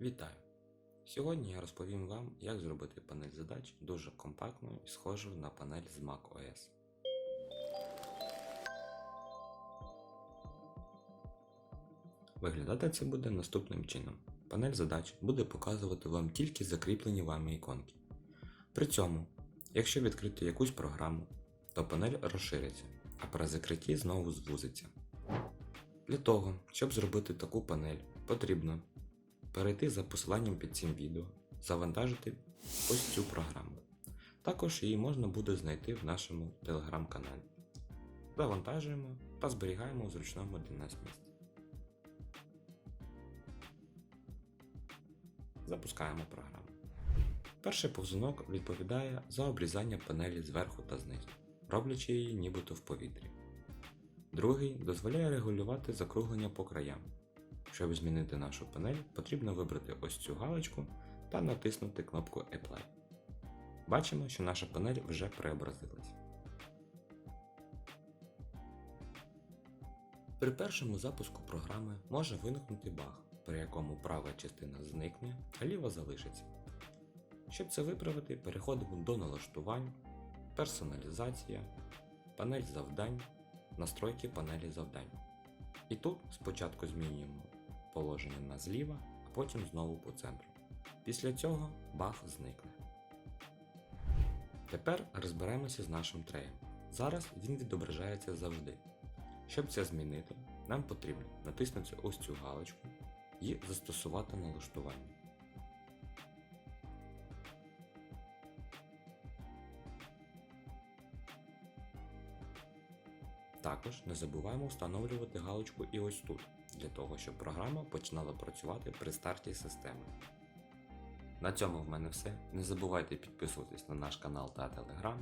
Вітаю! Сьогодні я розповім вам, як зробити панель задач дуже компактною і схожою на панель з macOS. Виглядати це буде наступним чином. Панель задач буде показувати вам тільки закріплені вами іконки. При цьому, якщо відкрити якусь програму, то панель розшириться, а при закритті знову звузиться. Для того, щоб зробити таку панель, потрібно перейти за посиланням під цим відео, завантажити ось цю програму. Також її можна буде знайти в нашому телеграм-каналі. Завантажуємо та зберігаємо у зручному для нас місці. Запускаємо програму. Перший повзунок відповідає за обрізання панелі зверху та знизу, роблячи її нібито в повітрі. Другий дозволяє регулювати закруглення по краям. Щоб змінити нашу панель, потрібно вибрати ось цю галочку та натиснути кнопку Apply. Бачимо, що наша панель вже преобразилась. При першому запуску програми може виникнути баг, при якому права частина зникне, а ліва залишиться. Щоб це виправити, переходимо до налаштувань, персоналізація, панель завдань, настройки панелі завдань. І тут спочатку змінюємо положення на зліва, а потім знову по центру. Після цього баг зникне. Тепер розберемося з нашим треєм. Зараз він відображається завжди. Щоб це змінити, нам потрібно натиснути ось цю галочку і застосувати налаштування. Також не забуваємо встановлювати галочку і ось тут, для того, щоб програма починала працювати при старті системи. На цьому в мене все. Не забувайте підписуватись на наш канал та телеграм.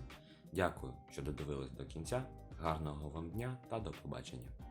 Дякую, що додивились до кінця. Гарного вам дня та до побачення!